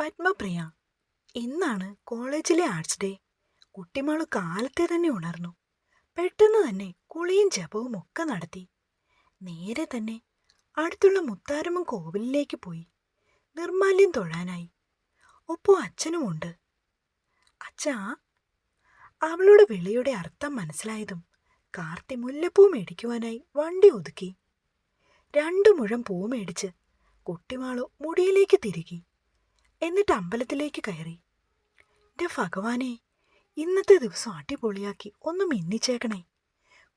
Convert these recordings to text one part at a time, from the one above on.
പത്മപ്രിയ. ഇന്നാണ് കോളേജിലെ arts day. കുട്ടിമാൾ കാലത്തെ തന്നെ ഉണർന്നു. പെട്ടെന്ന് തന്നെ കുളിയും ജപവും ഒക്കെ നടത്തി. നേരെ തന്നെ അടുത്തുള്ള മുത്താരമ്മൻ കോവിലിലേക്ക് പോയി. നിർമാല്യം തൊഴാനായി. ഒപ്പം അച്ഛനുമുണ്ട് അച്ഛാ അവളുടെ വിളിയുടെ അർത്ഥം മനസ്സിലായതും കാർത്തി മുല്ലപ്പൂ മേടിക്കുവാനായി വണ്ടി ഒതുക്കി. രണ്ടു മുഴം പൂ മേടിച്ച് കുട്ടിമാളു മുടിയിലേക്ക് തിരുകി. എന്നിട്ട് അമ്പലത്തിലേക്ക് കയറി. എന്റെ ഭഗവാനെ ഇന്നത്തെ ദിവസം അടിപൊളിയാക്കി ഒന്ന് മിന്നിച്ചേക്കണേ.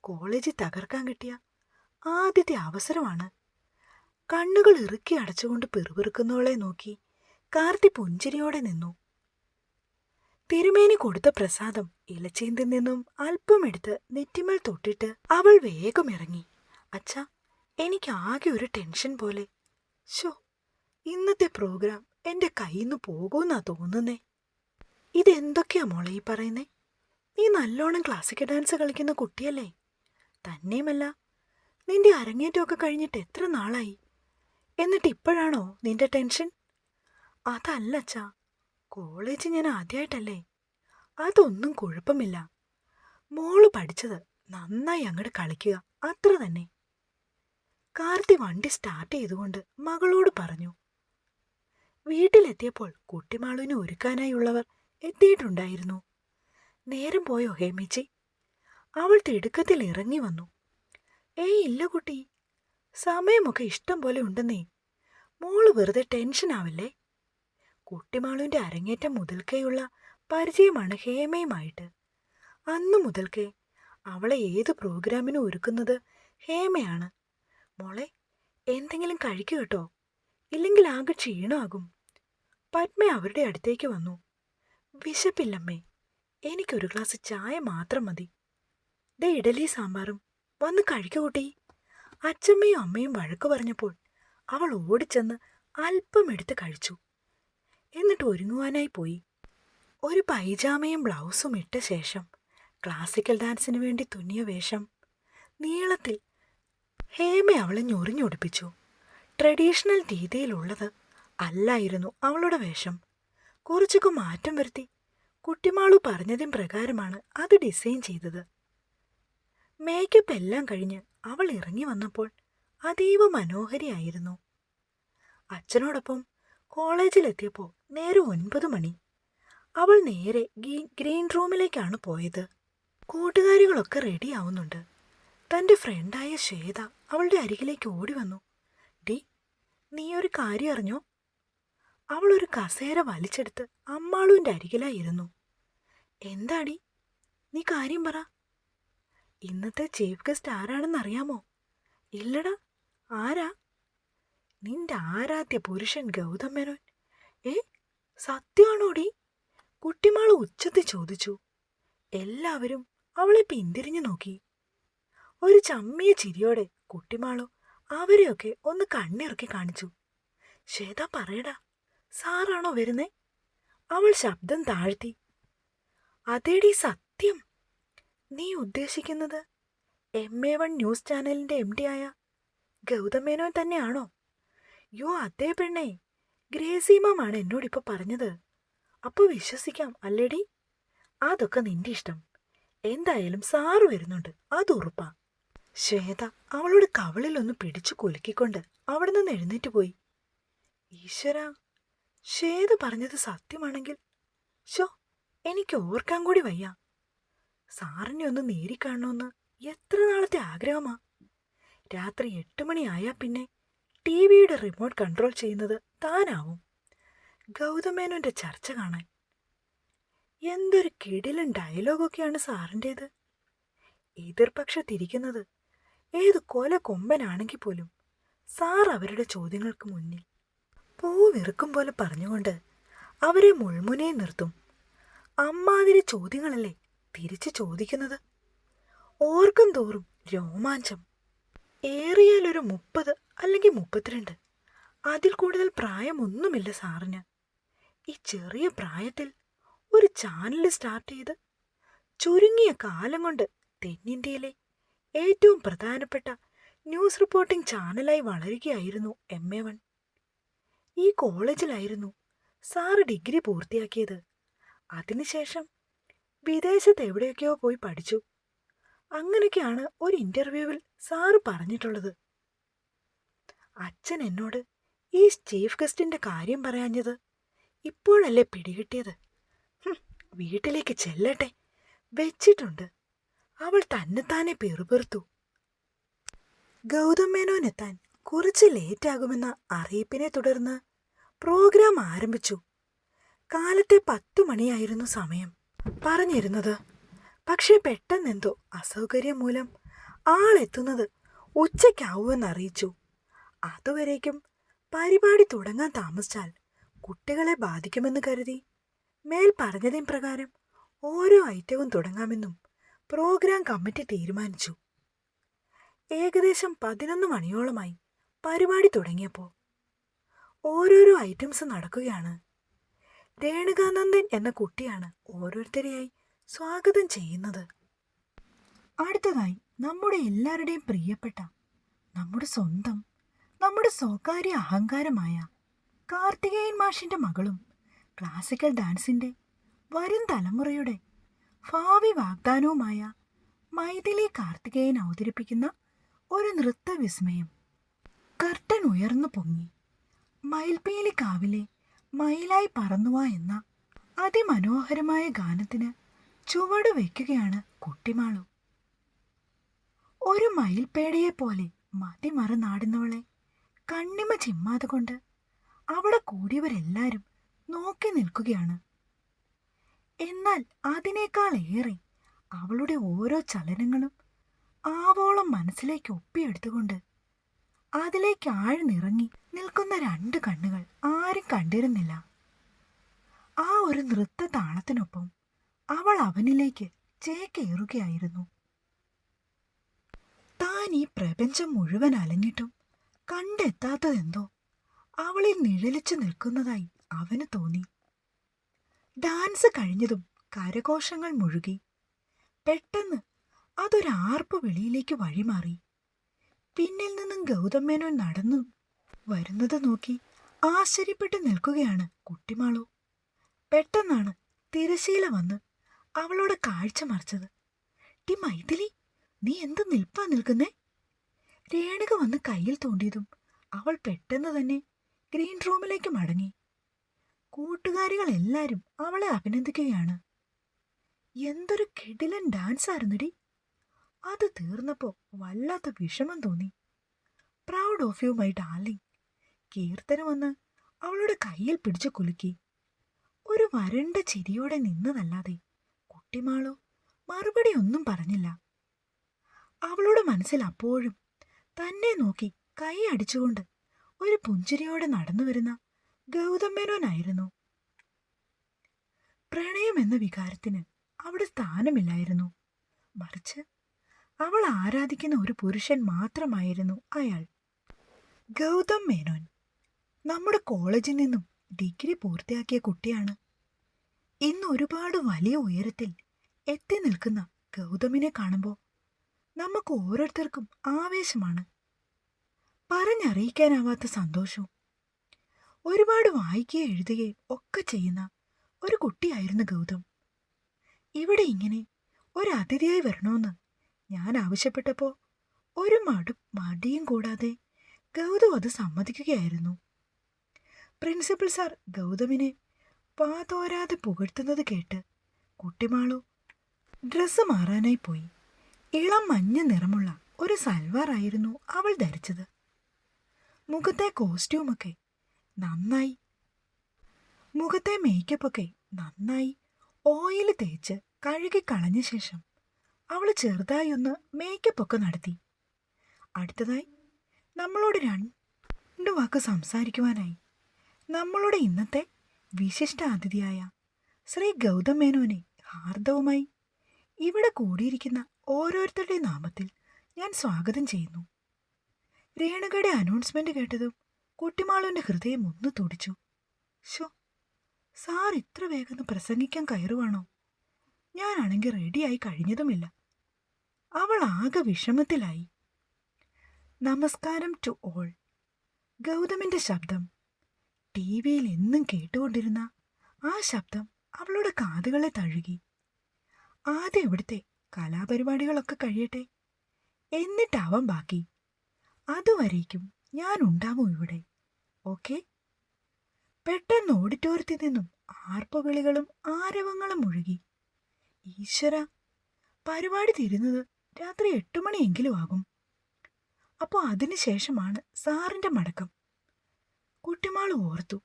കോളേജ് തകർക്കാൻ കിട്ടിയ ആദ്യത്തെ അവസരമാണ്. കണ്ണുകൾ ഇറുക്കി അടച്ചുകൊണ്ട് പിറുപിറുക്കുന്നവളെ നോക്കി കാർത്തി പുഞ്ചിരിയോടെ നിന്നു. തിരുമേനി കൊടുത്ത പ്രസാദം ഇലച്ചീന്തിൽ നിന്നും അല്പമെടുത്ത് നെറ്റിമേൽ തൊട്ടിട്ട് അവൾ വേഗം ഇറങ്ങി. അച്ഛ എനിക്ക് ആകെ ഒരു ടെൻഷൻ പോലെ. ഷോ ഇന്നത്തെ പ്രോഗ്രാം എന്റെ കയ്യിന്ന് പോകുമെന്നാ തോന്നുന്നേ. ഇതെന്തൊക്കെയാ മോളെ ഈ പറയുന്നേ? നീ നല്ലോണം ക്ലാസിക്കൽ ഡാൻസ് കളിക്കുന്ന കുട്ടിയല്ലേ. തന്നെയുമല്ല നിന്റെ അരങ്ങേറ്റമൊക്കെ കഴിഞ്ഞിട്ട് എത്ര നാളായി? എന്നിട്ട് ഇപ്പോഴാണോ നിന്റെ ടെൻഷൻ അതല്ല അച്ഛാ കോളേജ് ഞാൻ ആദ്യമായിട്ടല്ലേ അതൊന്നും കുഴപ്പമില്ല. മോൾ പഠിച്ചത് നന്നായി അങ്ങോട്ട് കളിക്കുക അത്ര തന്നെ. കാർത്തി വണ്ടി സ്റ്റാർട്ട് ചെയ്തുകൊണ്ട് മകളോട് പറഞ്ഞു വീട്ടിലെത്തിയപ്പോൾ കുട്ടിമാളുവിനെ ഒരുക്കാനായുള്ളവർ എത്തിയിട്ടുണ്ടായിരുന്നു. നേരം പോയോ ഹേമിച്ചി? അവൾ തിടുക്കത്തിൽ ഇറങ്ങി വന്നു. ഏയ് ഇല്ല കുട്ടി സമയമൊക്കെ ഇഷ്ടം പോലെ ഉണ്ടെന്നേ. മോൾ വെറുതെ ടെൻഷൻ ആവില്ലേ? കുട്ടിമാളുവിന്റെ അരങ്ങേറ്റം മുതൽക്കേയുള്ള പരിചയമാണ് ഹേമയുമായിട്ട്. അന്നു മുതൽക്കേ അവളെ ഏത് പ്രോഗ്രാമിനും ഒരുക്കുന്നത് ഹേമയാണ്. മോളെ എന്തെങ്കിലും കഴിക്കൂ കേട്ടോ. ഇല്ലെങ്കിൽ ആകെ ക്ഷീണമാകും. പത്മ അവരുടെ അടുത്തേക്ക് വന്നു. വിശപ്പില്ലമ്മേ എനിക്കൊരു ഗ്ലാസ് ചായ മാത്രം മതി. ദേ ഇഡലി സാമ്പാറും. വന്ന് കഴിക്കൂട്ടി അച്ഛമ്മയും അമ്മയും വഴക്കു പറഞ്ഞപ്പോൾ അവൾ ഓടിച്ചെന്ന് അല്പം എടുത്ത് കഴിച്ചു. എന്നിട്ട് ഒരുങ്ങുവാനായി പോയി. ഒരു പൈജാമയും ബ്ലൗസും ഇട്ട ശേഷം ക്ലാസിക്കൽ ഡാൻസിന് വേണ്ടി തുന്നിയ വേഷം നീളത്തിൽ ഹേമ അവളെ ഞൊറിഞ്ഞൊടിപ്പിച്ചു ട്രഡീഷണൽ രീതിയിലുള്ളത് അല്ലായിരുന്നു അവളുടെ വേഷം. കുറച്ചൊക്കെ മാറ്റം വരുത്തി. കുട്ടിമാളു പറഞ്ഞതിൻ പ്രകാരമാണ് അത് ഡിസൈൻ ചെയ്തത്. മേക്കപ്പ് എല്ലാം കഴിഞ്ഞ് അവൾ ഇറങ്ങി വന്നപ്പോൾ അതീവ മനോഹരിയായിരുന്നു. അച്ഛനോടൊപ്പം കോളേജിലെത്തിയപ്പോൾ നേരെ ഒൻപത് മണി. അവൾ നേരെ ഗ്രീൻ റൂമിലേക്കാണ് പോയത്. കൂട്ടുകാരികളൊക്കെ റെഡിയാവുന്നുണ്ട് തന്റെ ഫ്രണ്ടായ ശ്വേത അവളുടെ അരികിലേക്ക് ഓടി വന്നു. നീ ഒരു കാര്യം അറിഞ്ഞോ? അവൾ ഒരു കസേര വലിച്ചെടുത്ത് അമ്മാളുവിന്റെ അരികിലായിരുന്നു എന്താടി? നീ കാര്യം പറ. ഇന്നത്തെ ചീഫ് ഗസ്റ്റ് ആരാണെന്ന് അറിയാമോ? ഇല്ലടാ. ആരാ? നിന്റെ ആരാധ്യ പുരുഷൻ ഗൗതം മേനോൻ. ഏ? സത്യമാണോടി? കുട്ടിമാൾ ഉച്ചത്തിൽ ചോദിച്ചു. എല്ലാവരും അവളെ പിന്തിരിഞ്ഞു നോക്കി. ഒരു ചമ്മിയ ചിരിയോടെ കുട്ടിമാളു അവരെയൊക്കെ ഒന്ന് കണ്ണിറുക്കി കാണിച്ചു. ശ്വേത പറയടാ സാറാണോ വരുന്നേ? അവൾ ശബ്ദം താഴ്ത്തി. അതേടി സത്യം. നീ ഉദ്ദേശിക്കുന്നത് എം എ വൺ ന്യൂസ് ചാനലിന്റെ എം ഡി ആയ ഗൗതമേനോൻ തന്നെയാണോ? യോ അതേ പെണ്ണേ. ഗ്രേസിമാമാണ് എന്നോടിപ്പോ പറഞ്ഞത്. അപ്പൊ വിശ്വസിക്കാം അല്ലേടി? അതൊക്കെ നിന്റെ ഇഷ്ടം. എന്തായാലും സാറ് വരുന്നുണ്ട് അത് ഉറപ്പാ. ശ്വേത അവളുടെ കവളിലൊന്ന് പിടിച്ചു കുലുക്കിക്കൊണ്ട് അവിടെ നിന്ന് എഴുന്നേറ്റ് പോയി. ഈശ്വര ശ്വേത പറഞ്ഞത് സത്യമാണെങ്കിൽ ഷോ എനിക്ക് ഓർക്കാൻ കൂടി വയ്യ. സാറിനെ ഒന്ന് നേരിക്കാണോന്ന് എത്ര നാളത്തെ ആഗ്രഹമാ. രാത്രി എട്ട് മണിയായാൽ പിന്നെ ടി വിയുടെ റിമോട്ട് കൺട്രോൾ ചെയ്യുന്നത് താനാവും. ഗൗതമേനോന്റെ ചർച്ച കാണാൻ. എന്തൊരു കിടിലൻ ഡയലോഗൊക്കെയാണ് സാറിന്റേത് എതിർപക്ഷത്തിരിക്കുന്നത് ഏത് കൊല കൊമ്പനാണെങ്കിൽ പോലും സാർ അവരുടെ ചോദ്യങ്ങൾക്ക് മുന്നിൽ പൂവിറുക്കും പോലെ പറഞ്ഞുകൊണ്ട് അവരെ മുൾമുനെ നിർത്തും. അമ്മാതിരി ചോദ്യങ്ങളല്ലേ തിരിച്ചു ചോദിക്കുന്നത്? ഓർക്കും തോറും രോമാഞ്ചം. ഏറിയാൽ ഒരു മുപ്പത് അല്ലെങ്കിൽ മുപ്പത്തിരണ്ട്. അതിൽ കൂടുതൽ പ്രായമൊന്നുമില്ല സാറിന്. ഈ ചെറിയ പ്രായത്തിൽ ഒരു ചാനൽ സ്റ്റാർട്ട് ചെയ്ത് ചുരുങ്ങിയ കാലം കൊണ്ട് തെന്നിന്ത്യയിലെ ഏറ്റവും പ്രധാനപ്പെട്ട ന്യൂസ് റിപ്പോർട്ടിംഗ് ചാനലായി വളരുകയായിരുന്നു എം എ വൺ. ഈ കോളേജിലായിരുന്നു സാറ് ഡിഗ്രി പൂർത്തിയാക്കിയത്. അതിനുശേഷം വിദേശത്ത് എവിടെയൊക്കെയോ പോയി പഠിച്ചു. അങ്ങനെയൊക്കെയാണ് ഒരു ഇന്റർവ്യൂവിൽ സാറ് പറഞ്ഞിട്ടുള്ളത്. അച്ഛൻ എന്നോട് ഈ ചീഫ് ഗസ്റ്റിന്റെ കാര്യം പറയാഞ്ഞത് ഇപ്പോഴല്ലേ പിടികിട്ടിയത്? വീട്ടിലേക്ക് ചെല്ലട്ടെ വെച്ചിട്ടുണ്ട്. അവൾ തന്നെത്താനെ പെറുപെറുത്തു ഗൗതം മേനോനെത്താൻ കുറച്ച് ലേറ്റാകുമെന്ന അറിയിപ്പിനെ തുടർന്ന് പ്രോഗ്രാം ആരംഭിച്ചു. കാലത്തെ പത്തു മണിയായിരുന്നു സമയം. പറഞ്ഞിരുന്നത് പക്ഷേ പെട്ടെന്നെന്തോ അസൗകര്യം മൂലം ആളെത്തുന്നത് ഉച്ചയ്ക്കാവുമെന്നറിയിച്ചു. അതുവരേക്കും പരിപാടി തുടങ്ങാൻ താമസിച്ചാൽ കുട്ടികളെ ബാധിക്കുമെന്ന് കരുതി. മേൽ പറഞ്ഞതിൻ പ്രകാരം ഓരോ ഐറ്റവും തുടങ്ങാമെന്നും പ്രോഗ്രാം കമ്മിറ്റി തീരുമാനിച്ചു. ഏകദേശം പതിനൊന്ന് മണിയോളമായി പരിപാടി തുടങ്ങിയപ്പോൾ ഓരോരോ ഐറ്റംസ് നടക്കുകയാണ്. രേണുകാനന്ദൻ എന്ന കുട്ടിയാണ് ഓരോരുത്തരെയായി സ്വാഗതം ചെയ്യുന്നത്. അടുത്തതായി നമ്മുടെ എല്ലാവരുടെയും പ്രിയപ്പെട്ട നമ്മുടെ സ്വന്തം നമ്മുടെ സ്വകാര്യ അഹങ്കാരമായ കാർത്തികേയൻ മാഷിന്റെ മകളും ക്ലാസിക്കൽ ഡാൻസിന്റെ വരും തലമുറയുടെ ഭാവി വാഗ്ദാനവുമായ മൈഥിലി കാർത്തികേയൻ അവതരിപ്പിക്കുന്ന ഒരു നൃത്ത വിസ്മയം കർട്ടൻ ഉയർന്നു പൊങ്ങി. മയിൽപ്പീലി കാവിലെ മയിലായി പറന്നുവാ എന്ന അതിമനോഹരമായ ഗാനത്തിന് ചുവട് വയ്ക്കുകയാണ് കുട്ടിമാളു. ഒരു മയിൽപ്പേടയെ പോലെ മതിമറന്നാടുന്നവളെ കണ്ണിമ ചിമ്മാതുകൊണ്ട് അവിടെ കൂടിയവരെല്ലാരും നോക്കി നിൽക്കുകയാണ് എന്നാൽ അതിനേക്കാൾ ഏറെ അവളുടെ ഓരോ ചലനങ്ങളും ആവോളം മനസ്സിലേക്ക് ഒപ്പിയെടുത്തുകൊണ്ട് അതിലേക്ക് ആഴ്ന്നിറങ്ങി നിൽക്കുന്ന രണ്ട് കണ്ണുകൾ ആരും കണ്ടിരുന്നില്ല. ആ ഒരു നൃത്ത താളത്തിനൊപ്പം അവൾ അവനിലേക്ക് ചേക്കേറുകയായിരുന്നു. താൻ ഈ പ്രപഞ്ചം മുഴുവൻ അലഞ്ഞിട്ടും കണ്ടെത്താത്തതെന്തോ അവളിൽ നിഴലിച്ചു നിൽക്കുന്നതായി അവന് തോന്നി. ഡാൻസ് കഴിഞ്ഞതും കരഘോഷങ്ങൾ മുഴുകി. പെട്ടെന്ന് അതൊരാർപ്പ് വെളിയിലേക്ക് വഴിമാറി. പിന്നിൽ നിന്നും ഗൗതമേനോൻ നടന്നു വരുന്നത് നോക്കി ആശ്ചര്യപ്പെട്ട് നിൽക്കുകയാണ് കുട്ടിമാളു. പെട്ടെന്നാണ് തിരശീല വന്ന് അവളോട് കാഴ്ച മറിച്ചത്. ടി മൈഥിലി നീ എന്ത് നിൽപ്പാ നിൽക്കുന്നേ? രേണുക വന്ന് കയ്യിൽ തോണ്ടിയതും അവൾ പെട്ടെന്ന് തന്നെ ഗ്രീൻ റൂമിലേക്ക് മടങ്ങി. കൂട്ടുകാരികൾ എല്ലാരും അവളെ അഭിനന്ദിക്കുകയാണ്. എന്തൊരു കിടിലൻ ഡാൻസ് ആയിരുന്നുടി അത് തീർന്നപ്പോ വല്ലാത്ത വിഷമം തോന്നി. Proud of you my darling. Keerthana വന്ന് അവളുടെ കയ്യിൽ പിടിച്ചു കുലുക്കി. ഒരു വരണ്ട ചിരിയോടെ നിന്നതല്ലാതെ കുട്ടിമാളോ മറുപടി ഒന്നും പറഞ്ഞില്ല. അവളുടെ മനസ്സിൽ അപ്പോഴും തന്നെ നോക്കി കൈ അടിച്ചുകൊണ്ട് ഒരു പുഞ്ചിരിയോടെ നടന്നു വരുന്ന ഗൗതം മേനോനായിരുന്നു പ്രണയം എന്ന വികാരത്തിന് അവിടെ സ്ഥാനമില്ലായിരുന്നു. മറിച്ച് അവൾ ആരാധിക്കുന്ന ഒരു പുരുഷൻ മാത്രമായിരുന്നു അയാൾ. ഗൗതം മേനോൻ നമ്മുടെ കോളേജിൽ നിന്നും ഡിഗ്രി പൂർത്തിയാക്കിയ കുട്ടിയാണ്. ഇന്ന് ഒരുപാട് വലിയ ഉയരത്തിൽ എത്തി നിൽക്കുന്ന ഗൗതമിനെ കാണുമ്പോൾ നമുക്ക് ഓരോരുത്തർക്കും ആവേശമാണ്. പറഞ്ഞറിയിക്കാനാവാത്ത സന്തോഷവും ഒരുപാട് വായിക്കുകയും എഴുതുകയും ഒക്കെ ചെയ്യുന്ന ഒരു കുട്ടിയായിരുന്നു ഗൗതം. ഇവിടെ ഇങ്ങനെ ഒരു അതിഥിയായി വരണമെന്ന് ഞാൻ ആവശ്യപ്പെട്ടപ്പോൾ ഒരു മടു മടിയും കൂടാതെ ഗൗതം അത് സമ്മതിക്കുകയായിരുന്നു. പ്രിൻസിപ്പൽ സാർ ഗൗതമിനെ പാതോരാതെ പുകഴ്ത്തുന്നത് കേട്ട് കുട്ടിമാളു ഡ്രസ്സ് മാറാനായി പോയി. ഇളം മഞ്ഞ നിറമുള്ള ഒരു സൽവാറായിരുന്നു അവൾ ധരിച്ചത്. മുഖത്തെ കോസ്റ്റ്യൂമൊക്കെ നന്നായി. മുഖത്തെ മേക്കപ്പൊക്കെ നന്നായി. ഓയിൽ തേച്ച് കഴുകി കളഞ്ഞ ശേഷം അവൾ ചെറുതായി ഒന്ന് മേക്കപ്പൊക്കെ നടത്തി. അടുത്തതായി നമ്മളോട് രണ്ട് വാക്ക് സംസാരിക്കുവാനായി. നമ്മളുടെ ഇന്നത്തെ വിശിഷ്ട അതിഥിയായ ശ്രീ ഗൗതം മേനോനെ ഹാർദവുമായി ഇവിടെ കൂടിയിരിക്കുന്ന ഓരോരുത്തരുടെ നാമത്തിൽ ഞാൻ സ്വാഗതം ചെയ്യുന്നു. രേണുകയുടെ അനൗൺസ്മെന്റ് കേട്ടതും കുട്ടിമാളുവിന്റെ ഹൃദയം ഒന്ന് തുടിച്ചു. ഷോ സാർ ഇത്ര വേഗം പ്രസംഗിക്കാൻ കയറുവാണോ? ഞാനാണെങ്കിൽ റെഡിയായി കഴിഞ്ഞതുമില്ല. അവൾ ആകെ വിഷമത്തിലായി. നമസ്കാരം ടു ഓൾ. ഗൗതമിന്റെ ശബ്ദം. ടി വിയിൽ എന്നും കേട്ടുകൊണ്ടിരുന്ന ആ ശബ്ദം അവളുടെ കാതുകളെ തഴുകി. ആദ്യം ഇവിടുത്തെ കലാപരിപാടികളൊക്കെ കഴിയട്ടെ. എന്നിട്ടാവാം ബാക്കി. അതുവരേക്കും ഞാൻ ഉണ്ടാവും ഇവിടെ. ഓക്കെ. പെട്ടെന്ന് ഓഡിറ്റോറിയത്തിൽ നിന്നും ആർപ്പുവിളികളും ആരവങ്ങളും മുഴുകി. ഈശ്വര പരിപാടി തീരുന്നത് രാത്രി എട്ടു മണിയെങ്കിലും ആകും. അപ്പോൾ അതിനുശേഷമാണ് സാറിന്റെ മടക്കം. കുട്ടിമാൾ ഓർത്തു.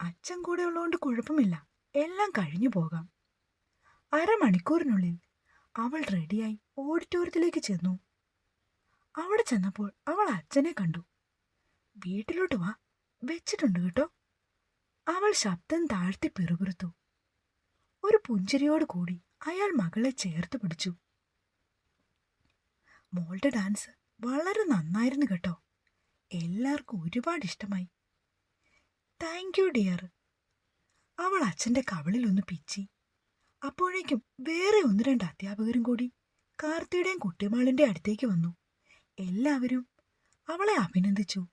അച്ഛൻ കൂടെ ഉള്ളതുകൊണ്ട് കുഴപ്പമില്ല എല്ലാം കഴിഞ്ഞു പോകാം. അരമണിക്കൂറിനുള്ളിൽ അവൾ റെഡിയായി ഓഡിറ്റോറിയത്തിലേക്ക് ചെന്നു. അവിടെ ചെന്നപ്പോൾ അവൾ അച്ഛനെ കണ്ടു. വീട്ടിലോട്ട് വാ. വെച്ചിട്ടുണ്ട് കേട്ടോ. അവൾ ശബ്ദം താഴ്ത്തി പിറുപിറുത്തു. ഒരു പുഞ്ചിരിയോട് കൂടി അയാൾ മകളെ ചേർത്ത് പിടിച്ചു. മോളുടെ ഡാൻസ് വളരെ നന്നായിരുന്നു കേട്ടോ. എല്ലാവർക്കും ഒരുപാട് ഇഷ്ടമായി. താങ്ക് യു ഡിയർ അവൾ അച്ഛന്റെ കവളിലൊന്ന് പിച്ചി. അപ്പോഴേക്കും വേറെ ഒന്ന് രണ്ട് അധ്യാപകരും കൂടി കാർത്തിയുടെയും കുട്ടിമാളിന്റെ അടുത്തേക്ക് വന്നു. എല്ലാവരും അവളെ അഭിനന്ദിച്ചു.